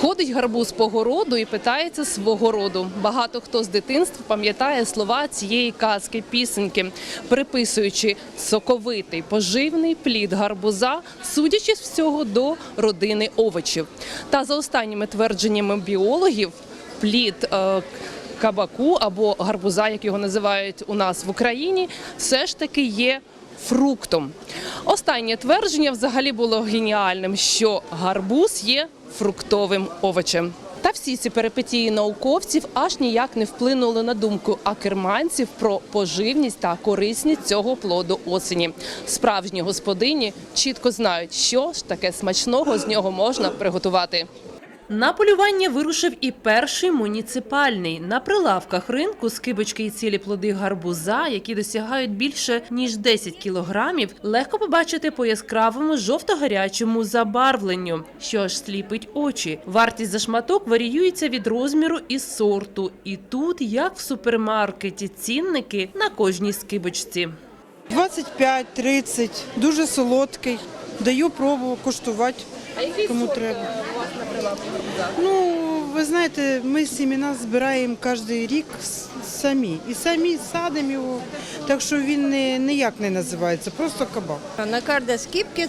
Ходить гарбуз по городу і питається свого роду. Багато хто з дитинства пам'ятає слова цієї казки, пісеньки, приписуючи соковитий поживний плід гарбуза, судячи з всього до родини овочів. Та за останніми твердженнями біологів, плід е, кабаку або гарбуза, як його називають у нас в Україні, все ж таки є фруктом. Останнє твердження взагалі було геніальним, що гарбуз є фруктовим овочем. Та всі ці перипетії науковців аж ніяк не вплинули на думку акерманців про поживність та корисність цього плоду осені. Справжні господині чітко знають, що ж таке смачного з нього можна приготувати. На полювання вирушив і перший муніципальний. На прилавках ринку скибочки і цілі плоди гарбуза, які досягають більше ніж 10 кілограмів, легко побачити по яскравому жовто-гарячому забарвленню, що аж сліпить очі. Вартість за шматок варіюється від розміру і сорту. І тут, як в супермаркеті, цінники на кожній скибочці. 25-30, дуже солодкий. Даю пробу куштувати. Кому треба. Ну, ви знаєте, ми сімена збираємо кожен рік самі. І самі садимо його, так що він не, ніяк не називається, просто кабак. На каждой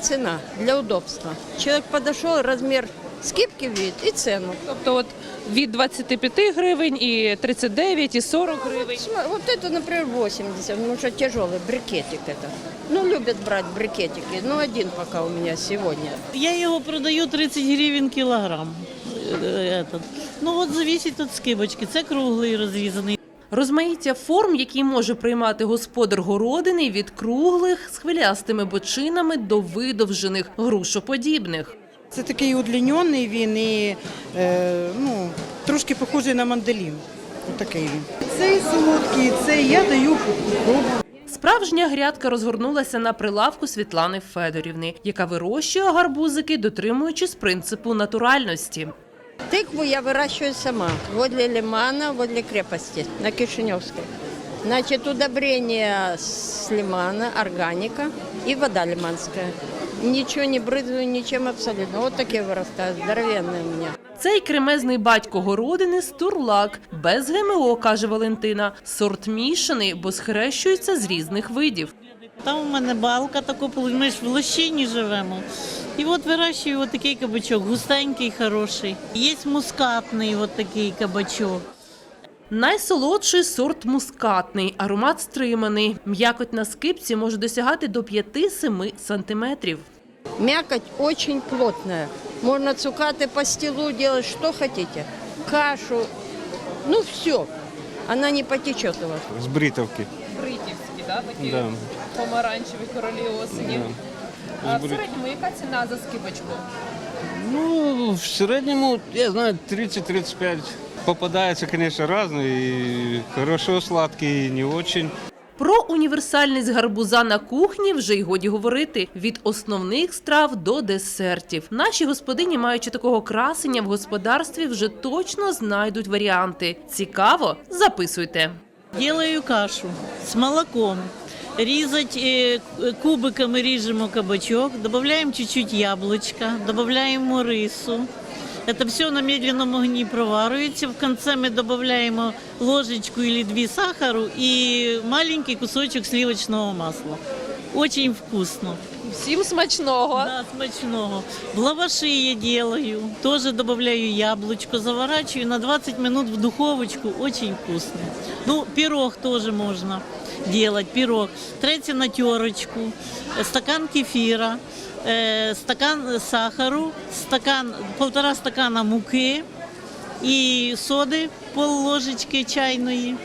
ціна для удобства. Чоловік підійшов, размер скидки видит и цену. Тобто, от від 25 гривень і 39, і 40 гривень. Сма- Вот это, например, 80, ну что тяжелый брикетик это. Ну, любят брать брикетики. Ну, один пока у меня сегодня. Я його продаю 30 гривень кілограм. Е, Этот. Ну от зависить від скибочки. Це круглий розрізаний. Розмаїття форм, які може приймати господар городини від круглих з хвилястими бочинами до видовжених грушоподібних. Це такий удлінений він і е, ну, трошки похожий на мандарин. Отакий він. Цей солодкий, цей я даю пробу. Справжня грядка розгорнулася на прилавку Світлани Федорівни, яка вирощує гарбузики, дотримуючись принципу натуральності. Тыкву я выращиваю сама. Возле лимана, возле крепости, на Кишиневской. Значит, удобрение с лимана, органика и вода лиманская. Ничего не брызгаю, ничем абсолютно. Вот такие вырастают, здоровенные у меня. Цей кремезний батько городини стурлак, без ГМО, каже Валентина. Сорт мішаний, бо схрещується з різних видів. Там у мене балка тако, ми ж в лощині живемо. І от вирощую от такий кабачок, густенький, хороший. Є мускатний от такий кабачок. Найсолодший сорт мускатний, аромат стриманий. М'якоть на скипці може досягати до 5-7 сантиметрів. Мякоть очень плотная. Можно цукаты по стилу делать, что хотите. Кашу, ну все. Она не потечет у вас. З Бритовки. Бритівські, да, такі Да. помаранчеві королі осені. Да. А в середньому яка ціна за скибочку? Ну, в середньому, я знаю, 30-35. Попадается, конечно, разные. И хорошо сладкие, и не очень. Про універсальність гарбуза на кухні вже й годі говорити від основних страв до десертів. Наші господині, маючи такого красення в господарстві, вже точно знайдуть варіанти. Цікаво, записуйте. Делаю кашу с молоком. Резать э, кубиками режемо кабачок, добавляем чуть-чуть яблочка, добавляем рису. Это все на медленном огне проваривается. В конце мы добавляем ложечку или две сахару и маленький кусочек сливочного масла. Очень вкусно. Всім смачного! Да, смачного. В лаваши я делаю. Тоже добавляю яблочко, заворачиваю на 20 минут в духовочку. Очень вкусно. Ну, пирог тоже можно делать. Пирог. Третье на терочку. э, Стакан кефира. э, Стакан сахару. Стакан, полтора стакана муки. И соды пол ложечки чайної.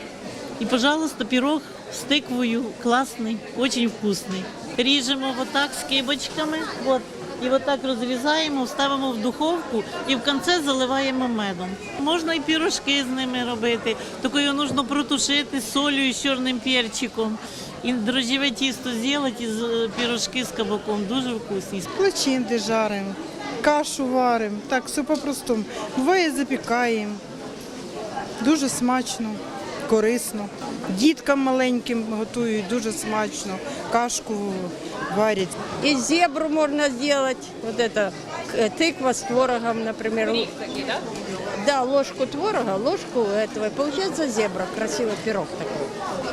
И, пожалуйста, пирог с тыквою классный, очень вкусный. Ріжемо вот так з кибочками, вот, і вот так розрізаємо, ставимо в духовку і в кінці заливаємо медом. Можна і пірожки з ними робити, тільки його потрібно протушити з солью і з чорним перчиком. І дрожжеве тісто зробити, з- е, пірожки з кабаком. Дуже вкусні. Плачинки жаримо, кашу варимо. Так, все по-простому. Буває запікаємо. Дуже смачно корисно. Діткам маленьким готують дуже смачно, кашку варять. И зебру можно сделать. Вот это э, тыква с творогом, например. Да, ложку творога, ложку этого. И получается зебра, красивый пирог такой.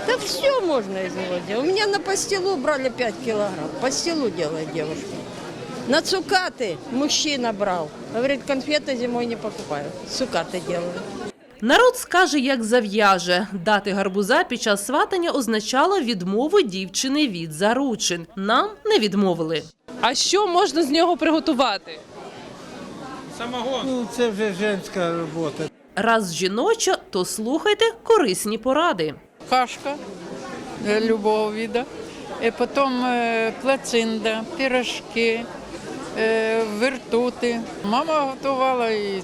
Да все можно из него делать. У меня на пастилу брали 5 килограмм. Пастилу делает девушка. На цукаты мужчина брал. Говорит, конфеты зимой не покупаю. Цукаты делаю. Народ скаже, як зав'яже. Дати гарбуза під час сватання означало відмову дівчини від заручин. Нам не відмовили. А що можна з нього приготувати? Ну, це вже женська робота. Раз жіноча, то слухайте корисні поради. кашка э, любого вида, и потом э, плацинда, пирожки, э, вертути. Мама готувала і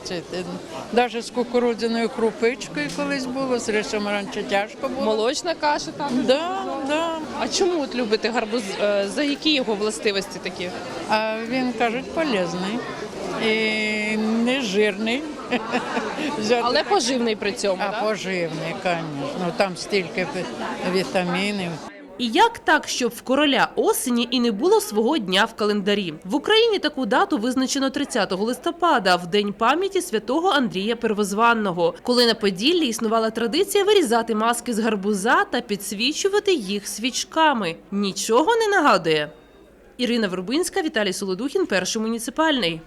навіть з кукурудзяною крупичкою колись було, зрештою раніше тяжко було. Молочна каша також. Да, да. А чому от любите гарбуз? Е, За які його властивості такі? А він кажуть, полезний і не жирний. Але поживний при цьому. а так? поживний, звісно. Там стільки вітамінів. І як так, щоб в короля осені і не було свого дня в календарі? В Україні таку дату визначено 30 листопада, в день пам'яті святого Андрія Первозванного, коли на Поділлі існувала традиція вирізати маски з гарбуза та підсвічувати їх свічками. Нічого не нагадує. Ірина Вербинська, Віталій Солодухін, перший муніципальний.